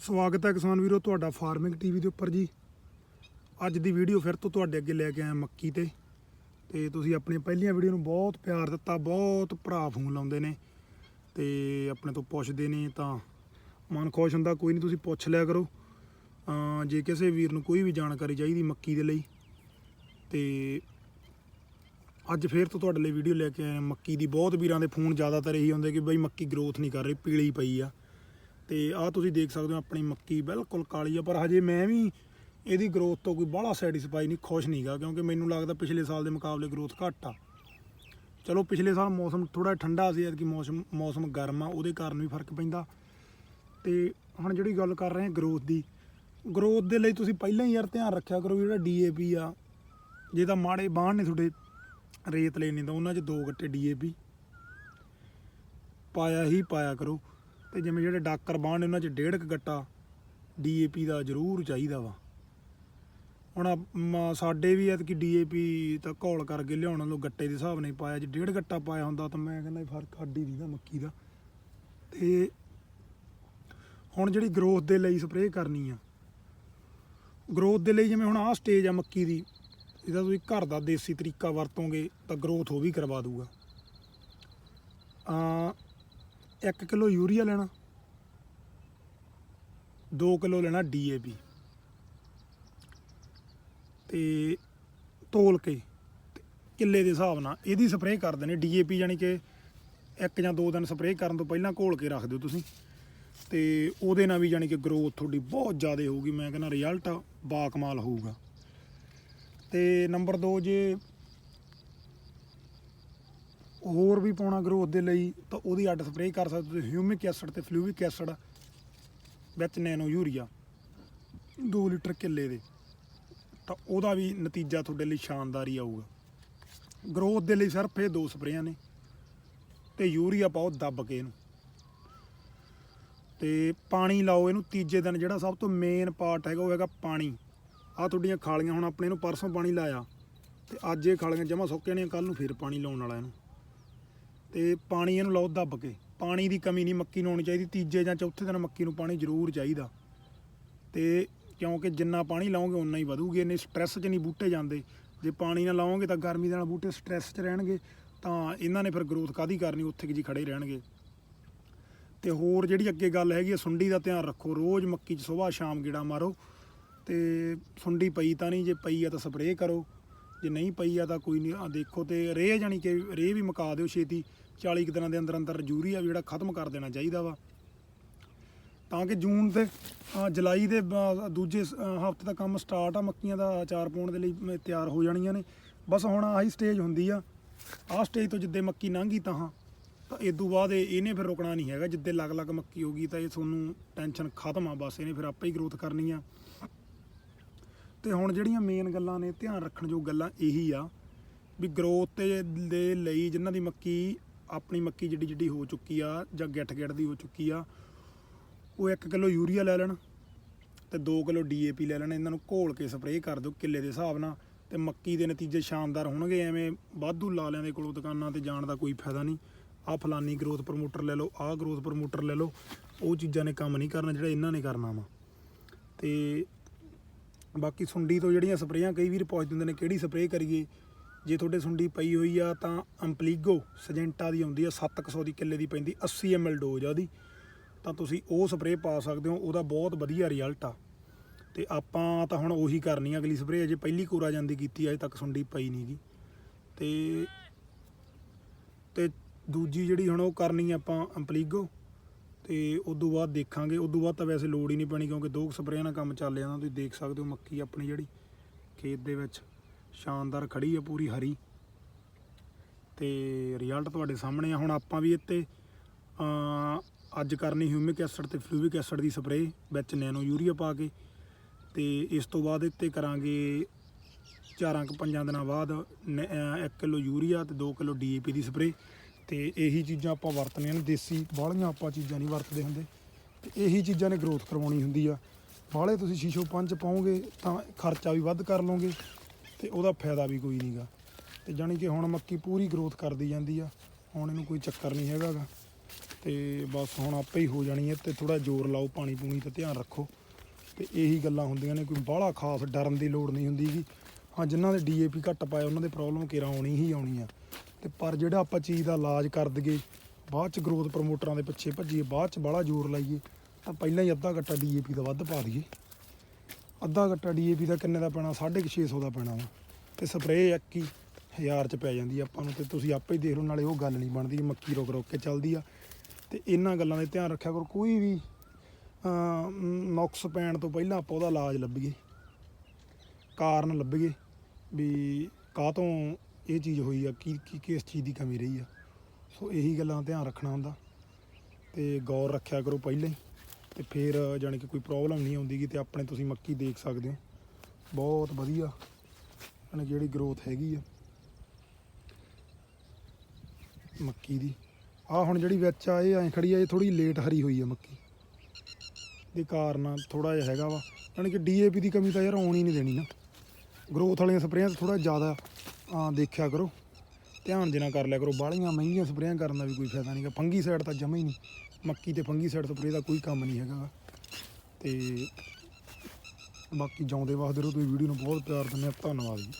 ਸਵਾਗਤ ਹੈ ਕਿਸਾਨ ਵੀਰੋ ਤੁਹਾਡਾ ਫਾਰਮਿੰਗ ਟੀਵੀ ਦੇ ਉੱਪਰ ਜੀ। ਅੱਜ ਦੀ ਵੀਡੀਓ ਫਿਰ ਤੋਂ ਤੁਹਾਡੇ ਅੱਗੇ ਲੈ ਕੇ ਆਇਆ ਮੱਕੀ ਤੇ। ਤੇ ਤੁਸੀਂ ਆਪਣੀਆਂ ਪਹਿਲੀਆਂ ਵੀਡੀਓ ਨੂੰ ਬਹੁਤ ਪਿਆਰ ਦਿੱਤਾ, ਬਹੁਤ ਭਰਾ ਫੋਨ ਲਾਉਂਦੇ ਨੇ। ਤੇ ਆਪਣੇ ਤੋਂ ਪੁੱਛਦੇ ਨੇ ਤਾਂ ਮਨ ਖੁਸ਼ ਹੁੰਦਾ, ਕੋਈ ਨਹੀਂ ਤੁਸੀਂ ਪੁੱਛ ਲਿਆ ਕਰੋ। ਜੇ ਕਿਸੇ ਵੀਰ ਨੂੰ ਕੋਈ ਵੀ ਜਾਣਕਾਰੀ ਚਾਹੀਦੀ ਮੱਕੀ ਦੇ ਲਈ, ਤੇ ਅੱਜ ਫੇਰ ਤੋਂ ਤੁਹਾਡੇ ਲਈ ਵੀਡੀਓ ਲੈ ਕੇ ਆਏ ਮੱਕੀ ਦੀ ਬਹੁਤ ਵੀਰਾਂ ਦੇ ਫੋਨ ਜ਼ਿਆਦਾਤਰ ਇਹੀ ਹੁੰਦੇ ਕਿ ਬਈ ਮੱਕੀ ਗਰੋਥ ਨਹੀਂ ਕਰ ਰਹੀ, ਪੀਲੀ ਪਈ ਆ। ਤੇ ਆਹ ਤੁਸੀਂ ਦੇਖ ਸਕਦੇ ਹੋ ਆਪਣੀ ਮੱਕੀ ਬਿਲਕੁਲ ਕਾਲੀ ਆ, ਪਰ ਹਜੇ ਮੈਂ ਵੀ ਇਹਦੀ ਗਰੋਥ ਤੋਂ ਕੋਈ ਬਾਹਲਾ ਸੈਟੀਸਫਾਈ ਨਹੀਂ, ਖੁਸ਼ ਨਹੀਂਗਾ ਕਿਉਂਕਿ ਮੈਨੂੰ ਲੱਗਦਾ ਪਿਛਲੇ ਸਾਲ ਦੇ ਮੁਕਾਬਲੇ ਗਰੋਥ ਘੱਟ ਆ। ਚਲੋ ਪਿਛਲੇ ਸਾਲ ਮੌਸਮ ਥੋੜਾ ਠੰਡਾ ਸੀ, ਐਤਕੀ ਮੌਸਮ ਮੌਸਮ ਗਰਮ ਆ, ਉਹਦੇ ਕਾਰਨ ਵੀ ਫ਼ਰਕ ਪੈਂਦਾ। ਤੇ ਹੁਣ ਜਿਹੜੀ ਗੱਲ ਕਰ ਰਹੇ ਹਾਂ ਗਰੋਥ ਦੀ ਗਰੋਥ ਦੇ ਲਈ ਤੁਸੀਂ ਪਹਿਲਾਂ ਹੀ ਯਾਰ ਧਿਆਨ ਰੱਖਿਆ ਕਰੋ ਵੀ ਜਿਹੜਾ ਡੀਏਪੀ ਆ, ਜੇ ਤਾਂ ਮਾੜੇ ਬਾਣ ਨੇ ਤੁਹਾਡੇ, ਰੇਤ ਲੈਣੀ ਤਾਂ ਉਹਨਾਂ 'ਚ ਦੋ ਗੱਟੇ ਡੀਏਪੀ ਪਾਇਆ ਹੀ ਪਾਇਆ ਕਰੋ। ਤੇ ਜਿਵੇਂ ਜਿਹੜੇ ਡਾਕਰ ਬਾਣ ਨੇ ਉਹਨਾਂ 'ਚ ਡੇਢ ਕੁ ਗੱਟਾ ਡੀਏਪੀ ਦਾ ਜ਼ਰੂਰ ਚਾਹੀਦਾ ਵਾ। ਹੁਣ ਆ ਮ- ਸਾਡੇ ਵੀ ਐਤਕੀ ਡੀਏਪੀ ਤਾਂ ਘੋਲ ਕਰਕੇ ਲਿਆਉਣ ਨੂੰ ਗੱਟੇ ਦੇ ਹਿਸਾਬ ਨਾਲ ਪਾਇਆ। ਜੇ ਡੇਢ ਗੱਟਾ ਪਾਇਆ ਹੁੰਦਾ ਤਾਂ ਮੈਂ ਕਹਿੰਦਾ ਫ਼ਰਕ ਅੱਡੀ ਦੀ ਦਾ, ਮੱਕੀ ਦਾ। ਤੇ ਹੁਣ ਜਿਹੜੀ ਗਰੋਥ ਦੇ ਲਈ ਸਪਰੇਅ ਕਰਨੀ ਆ। ਗਰੋਥ ਦੇ ਲਈ ਜਿਵੇਂ ਹੁਣ ਆਹ ਸਟੇਜ ਆ ਮੱਕੀ ਦੀ, ਇਹਦਾ ਤੁਸੀਂ ਘਰ ਦਾ ਦੇਸੀ ਤਰੀਕਾ ਵਰਤੋਗੇ ਤਾਂ ਗਰੋਥ ਉਹ ਵੀ ਕਰਵਾ ਦੂਗਾ ਆ 1 ਕਿਲੋ ਯੂਰੀਆ ਲੈਣਾ 2 ਕਿਲੋ ਲੈਣਾ ਡੀਏਪੀ ਤੇ ਤੋਲ ਕੇ ਤੇ ਕਿੱਲੇ ਦੇ ਹਿਸਾਬ ਨਾਲ ਇਹਦੀ ਸਪਰੇਅ ਕਰ ਦੇਣੀ ਡੀਏਪੀ ਯਾਨੀ ਕਿ ਇੱਕ ਜਾਂ ਦੋ ਦਿਨ ਸਪਰੇਅ ਕਰਨ ਤੋਂ ਪਹਿਲਾਂ ਘੋਲ ਕੇ ਰੱਖ ਦਿਓ ਤੁਸੀਂ। ਤੇ ਉਹਦੇ ਨਾਲ ਵੀ ਯਾਨੀ ਕਿ ਗਰੋਥ ਤੁਹਾਡੀ ਬਹੁਤ ਜ਼ਿਆਦਾ ਹੋਊਗੀ, ਮੈਂ ਕਹਿੰਦਾ ਰਿਜ਼ਲਟ ਬਾਕਮਾਲ ਹੋਊਗਾ। ਤੇ ਨੰਬਰ 2 ਜੇ ਹੋਰ ਵੀ ਪਾਉਣਾ ਗਰੋਥ ਦੇ ਲਈ, ਤਾਂ ਉਹਦੀ ਅੱਡ ਸਪਰੇਅ ਕਰ ਸਕਦੇ ਤੁਸੀਂ ਹਿਊਮਿਕ ਐਸਿਡ ਤੇ ਫਲੂਵਿਕ ਐਸਿਡ ਵਿੱਚ ਨੈਨੋ ਯੂਰੀਆ 2 ਲੀਟਰ ਕਿੱਲੇ ਦੇ, ਤਾਂ ਉਹਦਾ ਵੀ ਨਤੀਜਾ ਤੁਹਾਡੇ ਲਈ ਸ਼ਾਨਦਾਰ ਹੀ ਆਊਗਾ। ਗਰੋਥ ਦੇ ਲਈ ਸਿਰਫ ਇਹ ਦੋ ਸਪਰੇਆਂ ਨੇ, ਤੇ ਯੂਰੀਆ ਪਾਓ ਦੱਬ ਕੇ ਇਹਨੂੰ। ਤੇ ਪਾਣੀ ਲਾਓ ਇਹਨੂੰ, ਤੀਜੇ ਦਿਨ ਜਿਹੜਾ ਸਭ ਤੋਂ ਮੇਨ ਪਾਰਟ ਹੈਗਾ, ਉਹ ਹੈਗਾ ਪਾਣੀ। ਆ ਤੁਹਾਡੀਆਂ ਖਾਲੀਆਂ, ਹੁਣ ਆਪਣੇ ਇਹਨੂੰ ਪਰਸੋਂ ਪਾਣੀ ਲਾਇਆ, ਤੇ ਅੱਜ ਇਹ ਖਾਲੀਆਂ ਜਮਾ ਸੁੱਕ ਜਾਣੀਆਂ ਕੱਲ ਨੂੰ ਫਿਰ ਪਾਣੀ ਲਾਉਣ ਵਾਲਾ ਇਹਨੂੰ। ਤੇ ਪਾਣੀ ਇਹਨੂੰ ਲਾਓ ਦੱਬ ਕੇ। ਪਾਣੀ ਦੀ ਕਮੀ ਨਹੀਂ ਮੱਕੀ ਨੂੰ ਹੋਣੀ ਚਾਹੀਦੀ, ਤੀਜੇ ਜਾਂ ਚੌਥੇ ਦਿਨ ਮੱਕੀ ਨੂੰ ਪਾਣੀ ਜ਼ਰੂਰ ਚਾਹੀਦਾ। ਤੇ ਕਿਉਂਕਿ ਜਿੰਨਾ ਪਾਣੀ ਲਾਓਗੇ ਉਨਾ ਹੀ ਵਧੂਗੀ, ਇੰਨੇ ਸਟ੍ਰੈਸ 'ਚ ਨਹੀਂ ਬੂਟੇ ਜਾਂਦੇ। ਜੇ ਪਾਣੀ ਨਾ ਲਾਓਗੇ ਤਾਂ ਗਰਮੀ ਦੇ ਨਾਲ ਬੂਟੇ ਸਟ੍ਰੈਸ 'ਚ ਰਹਿਣਗੇ, ਤਾਂ ਇਹਨਾਂ ਨੇ ਫਿਰ ਗਰੋਥ ਕਾਦੀ ਕਰਨੀ, ਉੱਥੇ ਕਿ ਜੀ ਖੜੇ ਰਹਿਣਗੇ। ਤੇ ਹੋਰ ਜਿਹੜੀ ਅੱਗੇ ਗੱਲ ਹੈਗੀ ਆ, ਸੁੰਡੀ ਦਾ ਧਿਆਨ ਰੱਖੋ। ਰੋਜ਼ ਮੱਕੀ 'ਚ ਸਵੇਰ ਸ਼ਾਮ ਗੇੜਾ ਮਾਰੋ। ਤੇ ਸੁੰਡੀ ਪਈ ਤਾਂ ਨਹੀਂ, ਜੇ ਪਈ ਆ ਤਾਂ ਸਪਰੇਅ ਕਰੋ। ਜੇ ਨਹੀਂ ਪਈ ਆ ਤਾਂ ਕੋਈ ਨਹੀਂ ਆ ਦੇਖੋ ਤੇ ਰੇਹ ਜਾਨੀ ਕਿ ਰੇਹ ਵੀ ਮੁਕਾ ਦਿਓ ਛੇਤੀ 40 ਕੁ ਦਿਨਾਂ ਦੇ ਅੰਦਰ ਅੰਦਰ ਯੂਰੀਆ ਜਿਹੜਾ ਖਤਮ ਕਰ ਦੇਣਾ ਚਾਹੀਦਾ ਵਾ। ਤਾਂ ਕਿ ਜੂਨ ਤੇ ਜੁਲਾਈ ਦੇ ਦੂਜੇ ਹਫ਼ਤੇ ਦਾ ਕੰਮ ਸਟਾਰਟ ਆ, ਮੱਕੀਆਂ ਦਾ ਅਚਾਰ ਪਾਉਣ ਦੇ ਲਈ ਤਿਆਰ ਹੋ ਜਾਣੀਆਂ ਨੇ। ਬਸ ਹੁਣ ਆਹੀ ਸਟੇਜ ਹੁੰਦੀ ਆ। ਆਹ ਸਟੇਜ ਤੋਂ ਜਿੱਦੇ ਮੱਕੀ ਲੰਘੀ ਤਾਂ ਹਾਂ, ਤਾਂ ਇਦੋਂ ਬਾਅਦ ਇਹ- ਇਹਨੇ ਫਿਰ ਰੁਕਣਾ ਨਹੀਂ ਹੈਗਾ। ਜਿੱਦੇ ਲੱਗ-ਲੱਗ ਮੱਕੀ ਹੋ ਗਈ ਤਾਂ ਇਹ ਤੁਹਾਨੂੰ ਟੈਨਸ਼ਨ ਖਤਮ ਆ, ਬਸ ਇਹਨੇ ਫਿਰ ਆਪੇ ਹੀ ਗਰੋਥ ਕਰਨੀ ਆ। ਤੇ ਹੁਣ ਜਿਹੜੀਆਂ ਮੇਨ ਗੱਲਾਂ ਨੇ, ਧਿਆਨ ਰੱਖਣ ਜੋ ਗੱਲਾਂ ਇਹੀ ਆ ਵੀ ਗਰੋਥ ਦੇ ਲਈ ਜਿਨ੍ਹਾਂ ਦੀ ਮੱਕੀ, ਆਪਣੀ ਮੱਕੀ ਜਿੱਡੀ ਜਿੱਡੀ ਹੋ ਚੁੱਕੀ ਆ ਜਾਂ ਗਿੱਠ ਗਿੱਠ ਦੀ ਹੋ ਚੁੱਕੀ ਆ, ਉਹ 1 ਕਿਲੋ ਯੂਰੀਆ ਲੈ ਲੈਣ ਤੇ 2 ਕਿਲੋ ਡੀਏਪੀ ਲੈ ਲੈਣ। ਇਹਨਾਂ ਨੂੰ ਘੋਲ ਕੇ ਸਪਰੇਅ ਕਰ ਦਿਓ ਕਿੱਲੇ ਦੇ ਹਿਸਾਬ ਨਾਲ ਤੇ ਮੱਕੀ ਦੇ ਨਤੀਜੇ ਸ਼ਾਨਦਾਰ ਹੋਣਗੇ। ਐਵੇਂ ਵਾਧੂ ਲਾਲਿਆਂ ਦੇ ਕੋਲੋਂ ਦੁਕਾਨਾਂ ਤੇ ਜਾਣ ਦਾ ਕੋਈ ਫਾਇਦਾ ਨਹੀਂ। ਆਹ ਫਲਾਨੀ ਗਰੋਥ ਪ੍ਰਮੋਟਰ ਲੈ ਲਓ, ਆਹ ਗਰੋਥ ਪ੍ਰਮੋਟਰ ਲੈ ਲਓ। ਉਹ ਚੀਜ਼ਾਂ ਨੇ ਕੰਮ ਨਹੀਂ ਕਰਨਾ, ਜਿਹੜਾ ਇਹਨਾਂ ਨੇ ਕਰਨਾ ਵਾ। ਤੇ ਬਾਕੀ ਸੁੰਡੀ ਤੋਂ ਜਿਹੜੀਆਂ ਸਪਰੇਆਂ ਕਈ ਵੀਰ ਪੁੱਛ ਦਿੰਦੇ ਨੇ, ਕਿਹੜੀ ਸਪਰੇਅ ਕਰੀਏ? ਜੇ ਤੁਹਾਡੇ ਸੁੰਡੀ ਪਈ ਹੋਈ ਆ ਤਾਂ ਅੰਪਲੀਗੋ ਸਜੈਂਟਾ ਦੀ ਆਉਂਦੀ ਆ 700 ਦੀ ਕਿੱਲੇ ਦੀ ਪੈਂਦੀ 80 ml ਡੋਜ਼ ਆ ਉਹਦੀ। ਤਾਂ ਤੁਸੀਂ ਉਹ ਸਪਰੇਅ ਪਾ ਸਕਦੇ ਹੋ, ਉਹਦਾ ਬਹੁਤ ਵਧੀਆ ਰਿਜ਼ਲਟ ਆ। ਤੇ ਆਪਾਂ ਤਾਂ ਹੁਣ ਉਹੀ ਕਰਨੀ ਆ ਅਗਲੀ ਸਪਰੇਅ, ਅਜੇ ਪਹਿਲੀ ਕੋਰਾ ਜਾਂਦੀ ਕੀਤੀ ਅਜੇ ਤੱਕ ਸੁੰਡੀ ਪਈ ਨਹੀਂਗੀ ਤੇ ਤੇ ਦੂਜੀ ਜਿਹੜੀ ਹੁਣ ਉਹ ਕਰਨੀ ਆਪਾਂ ਅੰਪਲੀਗੋ ਤੇ ਤੋਂ ਬਾਅਦ ਦੇਖਾਂਗੇ। ਉਦੋਂ ਬਾਅਦ ਤਾਂ ਵੈਸੇ ਲੋੜ ਹੀ ਨਹੀਂ ਪੈਣੀ ਕਿਉਂਕਿ ਦੋ ਕੁ ਸਪਰੇਆਂ ਨਾਲ ਕੰਮ ਚੱਲ ਜਾਂਦਾ। ਤੁਸੀਂ ਦੇਖ ਸਕਦੇ ਹੋ ਮੱਕੀ ਆਪਣੀ ਜਿਹੜੀ ਖੇਤ ਦੇ ਵਿੱਚ ਸ਼ਾਨਦਾਰ ਖੜੀ ਆ ਪੂਰੀ ਹਰੀ। ਤੇ ਰਿਜ਼ਲਟ ਤੁਹਾਡੇ ਸਾਹਮਣੇ ਆ। ਹੁਣ ਆਪਾਂ ਵੀ ਇੱਥੇ ਅੱਜ ਕਰਨੀ ਹਿਊਮਿਕ ਐਸਿਡ ਤੇ ਫਲੂਵਿਕ ਐਸਿਡ ਦੀ ਸਪਰੇਅ ਵਿੱਚ ਨੈਨੋ ਯੂਰੀਆ ਪਾ ਕੇ ਤੇ ਇਸ ਤੋਂ ਬਾਅਦ ਇੱਥੇ ਕਰਾਂਗੇ ਚਾਰਾਂ ਕੁ ਪੰਜਾਂ ਦਿਨਾਂ ਬਾਅਦ 1 ਕਿਲੋ ਯੂਰੀਆ ਤੇ 2 ਕਿਲੋ ਡੀਏਪੀ ਦੀ ਸਪਰੇਅ ਤੇ ਇਹੀ ਚੀਜ਼ਾਂ ਆਪਾਂ ਵਰਤਣੀਆਂ ਨੇ, ਦੇਸੀ ਬਾਹਲੀਆਂ ਆਪਾਂ ਚੀਜ਼ਾਂ ਨਹੀਂ ਵਰਤਦੇ ਹੁੰਦੇ। ਤੇ ਇਹੀ ਚੀਜ਼ਾਂ ਨੇ ਗਰੋਥ ਕਰਵਾਉਣੀ ਹੁੰਦੀ ਆ। ਬਾਹਲੇ ਤੁਸੀਂ ਸ਼ੀਸ਼ੋ ਪੰਜ ਪਾਓਗੇ ਤਾਂ ਖਰਚਾ ਵੀ ਵੱਧ ਕਰ ਲਓਗੇ ਤੇ ਉਹਦਾ ਫਾਇਦਾ ਵੀ ਕੋਈ ਨਹੀਂਗਾ ਤੇ ਜਾਣੀ ਕਿ ਹੁਣ ਮੱਕੀ ਪੂਰੀ ਗਰੋਥ ਕਰਦੀ ਜਾਂਦੀ ਆ, ਹੁਣ ਇਹਨੂੰ ਕੋਈ ਚੱਕਰ ਨਹੀਂ ਹੈਗਾ ਗਾ। ਤੇ ਬਸ ਹੁਣ ਆਪੇ ਹੀ ਹੋ ਜਾਣੀ ਹੈ ਤੇ ਥੋੜਾ ਜ਼ੋਰ ਲਾਓ, ਪਾਣੀ ਪੂਣੀ ਤੇ ਧਿਆਨ ਰੱਖੋ। ਤੇ ਇਹੀ ਗੱਲਾਂ ਹੁੰਦੀਆਂ ਨੇ, ਕੋਈ ਬਾਹਲਾ ਖਾਸ ਡਰਨ ਦੀ ਲੋੜ ਨਹੀਂ ਹੁੰਦੀ ਗੀ। ਹਾਂ, ਜਿਨ੍ਹਾਂ ਦੇ ਡੀਏਪੀ ਘੱਟ ਪਾਇਆ, ਉਹਨਾਂ ਦੇ ਪ੍ਰੋਬਲਮ ਕਿਰਾ ਆਉਣੀ ਹੀ ਆਉਣੀ ਆ। ਤੇ ਪਰ ਜਿਹੜਾ ਆਪਾਂ ਚੀਜ਼ ਦਾ ਇਲਾਜ ਕਰ ਦਈਏ ਬਾਅਦ ਚ ਗਰੋਥ ਪ੍ਰਮੋਟਰਾਂ ਦੇ ਪਿੱਛੇ ਭੱਜੀਏ ਬਾਅਦ ਚ ਬਾਹਲਾ ਜ਼ੋਰ ਲਾਈਏ ਤਾਂ ਪਹਿਲਾਂ ਹੀ ਅੱਧਾ ਗੱਟਾ ਡੀਏਪੀ ਦਾ ਵੱਧ ਪਾ ਦਈਏ। ਅੱਧਾ ਗੱਟਾ ਡੀਏਪੀ ਦਾ ਕਿੰਨੇ ਦਾ ਪੈਣਾ? 650 ਦਾ ਪੈਣਾ ਵਾ। ਤੇ ਸਪਰੇਅ ਇੱਕ ਹੀ ਹਜ਼ਾਰ ਚ ਪੈ ਜਾਂਦੀ ਆਪਾਂ ਨੂੰ ਤੇ ਤੁਸੀਂ ਆਪੇ ਹੀ ਦੇਖ ਲਓ ਨਾਲੇ ਉਹ ਗੱਲ ਨਹੀਂ ਬਣਦੀ ਮੱਕੀ ਰੁਕ ਰੁਕ ਕੇ ਚੱਲਦੀ ਆ। ਤੇ ਇਹਨਾਂ ਗੱਲਾਂ ਦੇ ਧਿਆਨ ਰੱਖਿਆ ਕਰੋ ਕੋਈ ਵੀ ਅਮ, ਨੁਕਸ ਪੈਣ ਤੋਂ ਪਹਿਲਾਂ ਆਪਾਂ ਉਹਦਾ ਇਲਾਜ ਲੱਭੀਏ। ਕਾਰਨ ਲੱਭੀਏ ਵੀ ਕਾਹ ਤੋਂ ਇਹ ਚੀਜ਼ ਹੋਈ ਆ, ਕੀ ਕੀ, ਕਿਸ ਚੀਜ਼ ਦੀ ਕਮੀ ਰਹੀ ਆ। ਸੋ ਇਹੀ ਗੱਲਾਂ ਦਾ ਧਿਆਨ ਰੱਖਣਾ ਹੁੰਦਾ ਤੇ ਗੌਰ ਰੱਖਿਆ ਕਰੋ ਪਹਿਲਾਂ ਹੀ। ਤੇ ਫਿਰ ਜਾਣੀ ਕਿ ਕੋਈ ਪ੍ਰੋਬਲਮ ਨਹੀਂ ਆਉਂਦੀਗੀ ਤੇ ਆਪਣੇ ਤੁਸੀਂ ਮੱਕੀ ਦੇਖ ਸਕਦੇ ਹੋ। ਬਹੁਤ ਵਧੀਆ ਯਾਨੀ ਜਿਹੜੀ ਗਰੋਥ ਹੈਗੀ ਆ ਮੱਕੀ ਦੀ। ਆ ਹੁਣ ਜਿਹੜੀ ਵਿੱਚ ਆ, ਇਹ ਐਂ ਖੜੀ ਆ, ਇਹ ਥੋੜੀ ਲੇਟ ਹਰੀ ਹੋਈ ਆ ਮੱਕੀ ਦੇ ਕਾਰਨ ਥੋੜਾ ਜਿਹਾ ਹੈਗਾ ਵਾ। ਯਾਨੀ ਕਿ ਡੀਏਪੀ ਦੀ ਕਮੀ ਤਾਂ ਯਾਰ ਆਉਣੀ ਨਹੀਂ ਦੇਣੀ ਨਾ। ਗਰੋਥ ਵਾਲੀਆਂ ਸਪਰੇਆਂ 'ਚ ਥੋੜਾ ਜ਼ਿਆਦਾ ਆ ਦੇਖਿਆ ਕਰੋ। ਧਿਆਨ ਦੇ ਨਾਲ ਕਰ ਲਿਆ ਕਰੋ। ਬਾਹਲੀਆਂ ਮਹਿੰਗੀਆਂ ਸਪਰੇਆਂ ਕਰਨ ਦਾ ਵੀ ਕੋਈ ਫਾਇਦਾ ਨਹੀਂਗਾ ਫੰਗੀ ਸਾਈਡ ਤਾਂ ਜਮਾ ਹੀ ਨਹੀਂ। ਮੱਕੀ ਤੇ ਫੰਗੀ ਸਾਈਡ ਸਪਰੇਅ ਦਾ ਕੋਈ ਕੰਮ ਨਹੀਂ ਹੈਗਾ। ਗਾ। ਤੇ ਬਾਕੀ ਜਾਉਂਦੇ ਵਾਸਤੇ ਰਹੋ। ਤੁਸੀਂ ਵੀਡੀਓ ਨੂੰ ਬਹੁਤ ਪਿਆਰ ਦਿੰਦੇ ਆ ਧੰਨਵਾਦ ਜੀ।